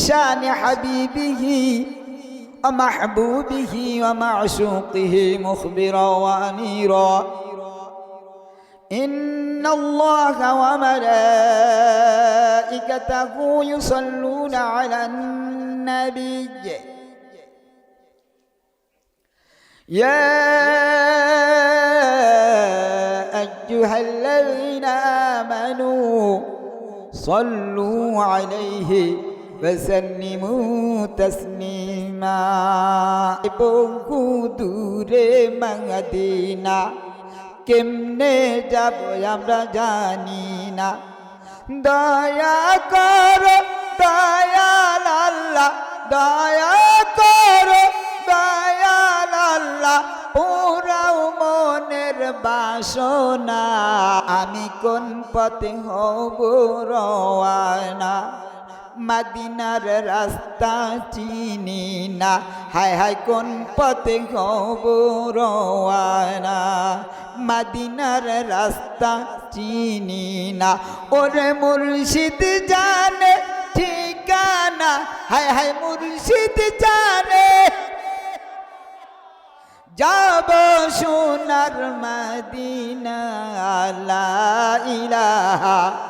بشأن حبيبه ومحبوبه ومعشوقه مخبرا وأميرا. إن الله وملائكته يصلون على النبي. يا أيها الذين آمنوا صلوا عليه وسلموا تسليما বহু দূরে মদিনা কেমনে যাব আমরা জানি না দয়া কর দয়াল আল্লাহ দয়া কর দয়াল আল্লাহ পুরাও মনের বাসনা আমি কোন পথে হব রওয়ানা মাদিনার রাস্তা চিনি না। হায় হায়, কোন পথে হব রওয়ানা মাদিনার রাস্তা চিনি না। ওরে মুর্শিদ জানে ঠিকানা। হায় হায়, মুর্শিদ জানে। যাব সোনার মদিনা, লা ইলাহা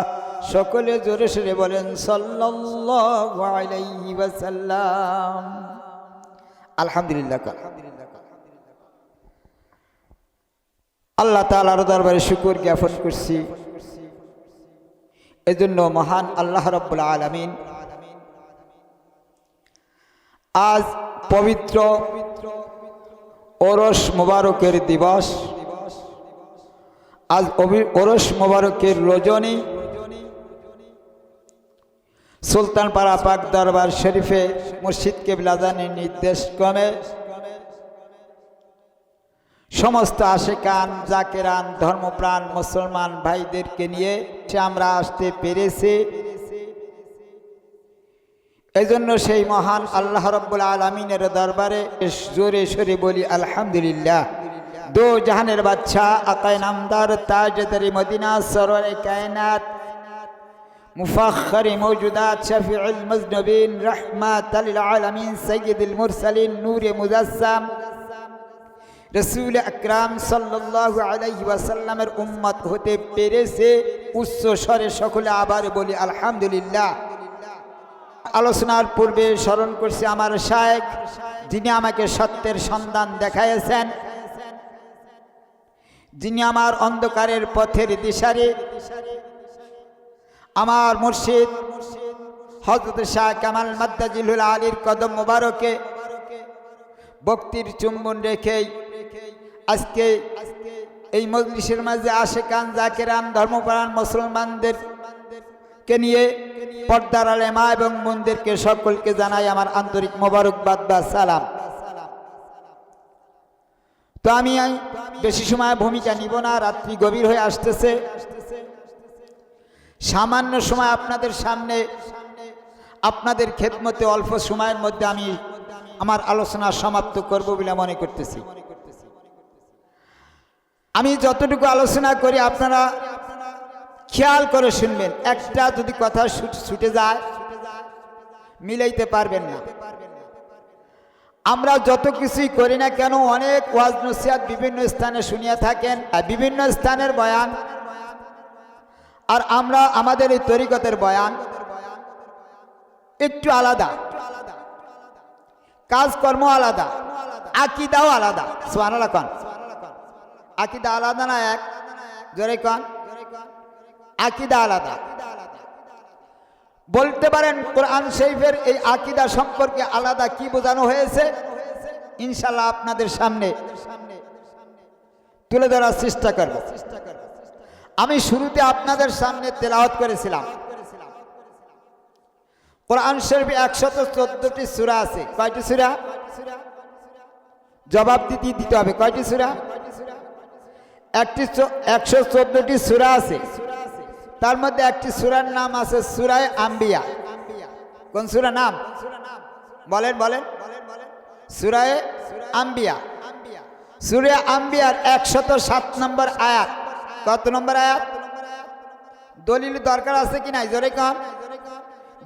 সকলে জোরে সরে বলেন ওয়াসাল্লাম। আলহামদুলিল্লাহ আল্লাহ তাআলার দরবারে শুকর জ্ঞাপন করছি। এজন্য মহান আল্লাহ রাব্বুল আলামিন আজ পবিত্র ওরস মোবারকের দিবস। আজ ওরস মোবারকের রজনী সুলতানপাড়া পাক দরবার শরীফে মুর্শিদ কেবলাদানের নির্দেশ ক্রমে সমস্ত আশেকান, জাকেরান, ধর্মপ্রাণ, মুসলমান ভাইদেরকে নিয়ে সে আমরা আসতে পেরেছি। এই জন্য সেই মহান আল্লাহ রব্বুল আলমিনের দরবারে জোরে সরে বলি, আলহামদুলিল্লাহ। দো জাহানের বাচ্চা আকায় নামদার তাজদারি মদিনা সরোরে কায়নাত مفخر موجودات شفيع المذنبين رحمة للعالمين سيد المرسلين نور مجسم রসুল আকরাম সাল্লাহ আলাইহি ওয়াসাল্লামের উম্মত হতে পেরেছে উচ্চ স্বরে সকলে আবার বলি আলহামদুলিল্লাহ আলোচনার পূর্বে স্মরণ করছি আমার শায়েক যিনি আমাকে সত্যের সন্ধান দেখাইয়েছেন যিনি আমার অন্ধকারের পথের দিশারে আমার মুর্শিদ হজরত শাহ কামাল মাদ্দাজিলুল আলীর কদম মোবারকে ভক্তির চুম্বন রেখেই আজকে এই মজলিসের মাঝে আসে কান জাকেরান ধর্মপ্রাণ মুসলমানদের কে নিয়ে পর্দার আলেমা এবং মন্দিরকে সকলকে জানাই আমার আন্তরিক মোবারকবাদ বা সালাম। তো আমি বেশি সময় ভূমিকা নিব না, রাত্রি গভীর হয়ে আসতেছে। সামান্য সময় আপনাদের সামনে, আপনাদের খেদমতে অল্প সময়ের মধ্যে আমি আমার আলোচনা সমাপ্ত করব বলে মনে করতেছি। আমি যতটুকু আলোচনা করি আপনারা খেয়াল করে শুনবেন, একটা যদি কথা ছুটে যায়, মিলাইতে পারবেন না। আমরা যত কিছুই করি না কেন, অনেক ওয়াজ নসিয়াত বিভিন্ন স্থানে শুনিয়া থাকেন, আর বিভিন্ন স্থানের বয়ান আর আমরা আমাদের এই তরিকতের বয়ান একটু আলাদা। কাজকর্ম আলাদা, আকিদাও আলাদা। সোয়ানালা কন। আকিদা আলাদা না এক? জোরে কন। আকিদা আলাদা। বলতে পারেন কোরআন শরীফের এই আকিদা সম্পর্কে আলাদা কি বোঝানো হয়েছে? ইনশাল্লাহ আপনাদের সামনে তুলে ধরার চেষ্টা করব। আমি শুরুতে আপনাদের সামনে তেলাওয়াত করেছিলাম। কোরআন শরীফে একশত চোদ্দটি সুরা আছে। কয়টি সুরা? জবাব দিতে দিতে হবে। কয়টি সুরা? একটি একশো চোদ্দটি সুরা আছে। তার মধ্যে একটি সুরার নাম আছে সুরায় আম্বিয়া। কোন সুরা নাম? বলেন বলেন। সুরায় আম্বিয়া। সুরে আম্বিয়ার একশত সাত নম্বর আয়াত। কত নম্বর আয়াত? দলিল দরকার আছে কি নাই? জোরে কন।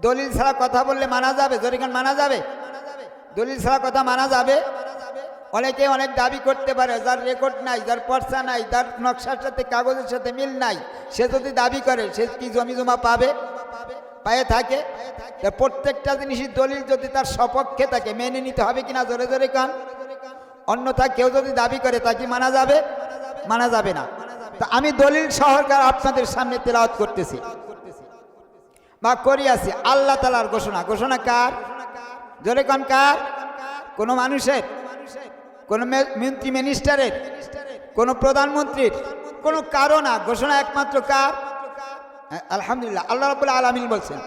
দলিল ছাড়া কথা বললে মানা যাবে? জোরে কন, মানা যাবে? দলিল ছাড়া কথা মানা যাবে? অনেকে অনেক দাবি করতে পারে, যার রেকর্ড নাই, যার পর্চা নাই, যার নকশার সাথে, কাগজের সাথে মিল নাই, সে যদি দাবি করে, সে কি জমি জমা পাবে? পায়ে থাকে। প্রত্যেকটা জিনিসই দলিল যদি তার সপক্ষে থাকে, মেনে নিতে হবে কিনা? জোরে জোরে কান। অন্যথা কেউ যদি দাবি করে, তা কি মানা যাবে? মানা যাবে না। তা আমি দলিল সহকার আপনাদের সামনে তেলাওত করতেছি। বা করিয়াছি আল্লাহ তালার ঘোষণা। ঘোষণা কার? জোরে কন কার? কোনো মানুষের, কোনো মন্ত্রী মিনিস্টারের, কোনো প্রধানমন্ত্রীর, কোনো কারও না। ঘোষণা একমাত্র কার? আলহামদুলিল্লাহ। আল্লাহ রব আলমিন বলছেন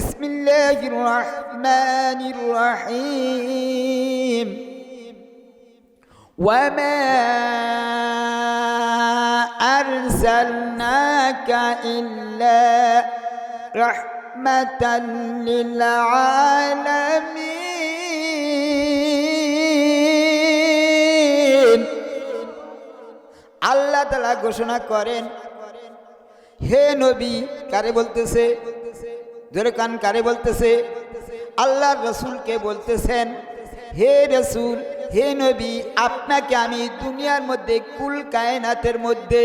ইসমিল্লাহ أرسلناك إلا رحمة للعالمين আল্লাহ তালা ঘোষণা করেন হে নবী কারে বলতেছে জোরে কান কারে বলতেছে আল্লাহ রসুলকে বলতেছেন হে রসুল হে নবী আপনাকে আমি দুনিয়ার মধ্যে কুল কায়নাতের মধ্যে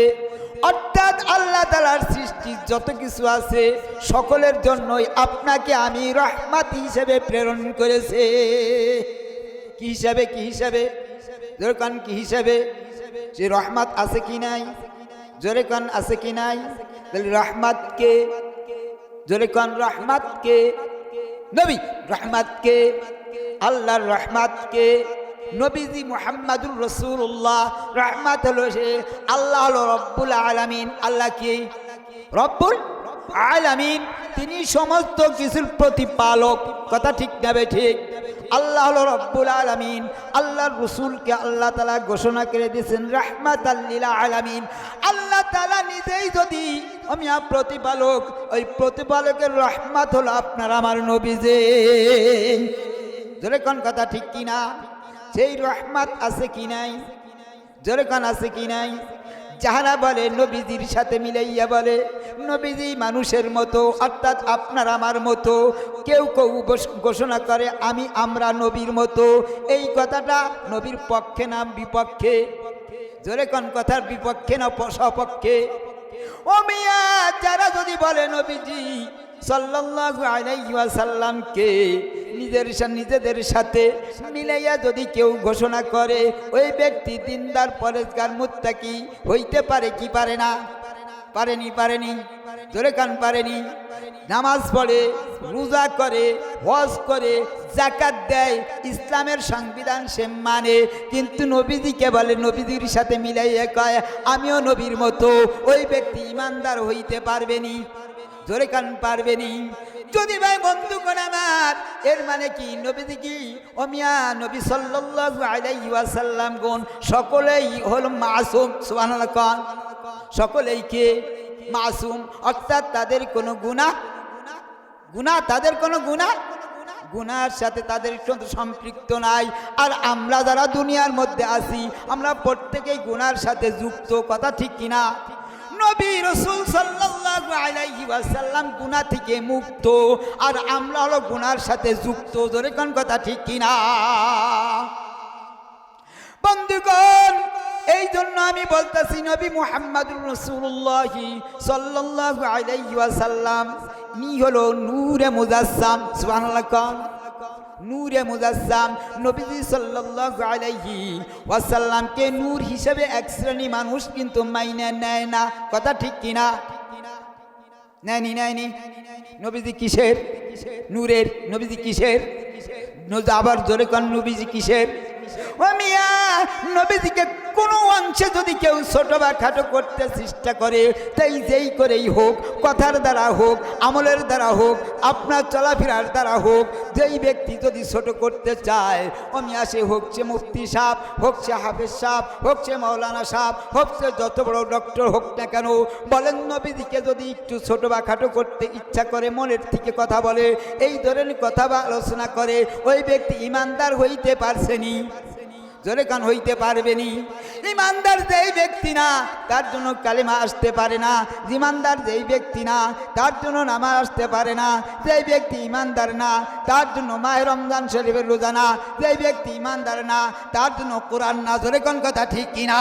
অর্থাৎ আল্লাহ তালার সৃষ্টি যত কিছু আছে সকলের জন্যই আপনাকে আমি রহমাত হিসেবে প্রেরণ করেছে। কি হিসাবে কি হিসাবে? জোরে কান, কি হিসাবে? যে রহমত আছে কি নাই? জোরে কান, আছে কি নাই? তাহলে রহমতকে জোরে কান রহমতকে নবী রহমতকে আল্লাহর রহমতকে নবীজি মুহাম্মাদুর রসুল্লাহ রহমত আল্লাহ হলো রব্বুল আলামিন। আল্লাহ কি? রব্বুল আলামিন। তিনি সমস্ত কিছুর প্রতিপালক। কথা ঠিক নেবে ঠিক? আল্লাহ হলো রব্বুল আলামিন। আল্লাহর রসুলকে আল্লাহ তালা ঘোষণা করে দিয়েছেন রাহমাত আল্লিল আলামিন। আল্লাহ তালা নিজেই যদি আমি প্রতিপালক, ওই প্রতিপালকের রহমাত হলো আপনার, আমার নবীজে। কোন কথা ঠিক কি না সেই রহমাত আছে কি নাই? জোরে কোন আছে কি নাই? যাহারা বলে, নবীজির সাথে মিলাইয়া বলে, নবীজি মানুষের মতো, অর্থাৎ আপনার আমার মতো, কেউ কেউ ঘোষণা করে, আমি আমরা নবীর মতো। এই কথাটা নবীর পক্ষে না বিপক্ষে? জোরে কোন কথার বিপক্ষে না সপক্ষে? ও মিয়া, যারা যদি বলে, নবীজি সাল্লাল্লাহু আলাইহি ওয়াসাল্লামকে নিজের নিজেদের সাথে মিলাইয়া যদি কেউ ঘোষণা করে, ওই ব্যক্তি দিনদার, পরেজগার, মুত্তাকি হইতে পারে কি পারে না? পারেনি পারেনি। জোরে কান, পারেনি। নামাজ পড়ে, রোজা করে, হজ করে জাকাত দেয়, ইসলামের সংবিধান সে মানে। কিন্তু নবীজিকে বলে, নবীজির সাথে মিলাইয়া কয়, আমিও নবীর মতো, ওই ব্যক্তি ইমানদার হইতে পারবেনি জোরে কান পারবেনি। যদি ভাই বন্ধুগণ আমার, এর মানে কি? নবীজি কি? অমিয়া নবী সাল্লাল্লাহু আলাইহি ওয়াসাল্লাম গুণ সকলেই হল মাসুম, সুবহানাল্লাহ কান। সকলেই কে? মাসুম। অর্থাৎ তাদের কোনো গুনাহ? গুনাহ তাদের কোনো গুনাহ? গুনার সাথে তাদের কোনো সম্পৃক্ত নাই। আর আমরা যারা দুনিয়ার মধ্যে আছি, আমরা প্রত্যেকেই গুনার সাথে যুক্ত, কথা ঠিক কিনা? নবী রসুল সাল্লাল্লাহু থেকে মুক্ত। আর আমরা হলো গুনার সাথে যুক্ত। জোরে কথা ঠিক কিনা? বন্ধুগণ, এই জন্য আমি বলতেছি, নবী মুহাম্মদুর রসুল্লাহ সাল্লাল্লাহু আলাইহি নি হলো নূরে মুজাসসাম। সুবহানাল্লাহ কোন। নূরে মুজাসসাম। নবীজি সাল্লাল্লাহু আলাইহি ওয়াসাল্লামকে নূর হিসেবে এক শ্রেণি মানুষ কিন্তু মাইনে নেয় না। কথা ঠিক কিনা? নেয়নি নেয়নি নবীজি কিসের? নূরের। নবীজি কিসের? আবার জোরে কন নবীজি কিসের? ও মিয়া নবীজিকে কোনো অংশে যদি কেউ ছোট বা খাটো করতে চেষ্টা করে, তাই যেই করেই হোক, কথার দ্বারা হোক, আমলের দ্বারা হোক, আপনার চলাফেরার দ্বারা হোক, যেই ব্যক্তি যদি ছোট করতে চায় আমি আসে হোক সে মুফতি সাহ হোক সে হাফেজ সাহ হোক সে সাহ হোক সে যত বড় ডক্টর হোক না কেন, বলেন নবীদিকে যদি একটু ছোট বা খাটো করতে ইচ্ছা করে, মনের থেকে কথা বলে, এই ধরনের কথা বা আলোচনা করে, ওই ব্যক্তি ইমানদার হইতে পারছেনি জোরে কান হইতে পারবেনি ইমানদার যেই ব্যক্তি না, তার জন্য কালিমা আসতে পারে না। ইমানদার যেই ব্যক্তি না, তার জন্য নামাজ আসতে পারে না। যেই ব্যক্তি ইমানদার না, তার জন্য মায়ের রমজান শরীফের রোজা না। যেই ব্যক্তি ইমানদার না, তার জন্য কোরআন না। জোরে কোন কথা ঠিক কিনা?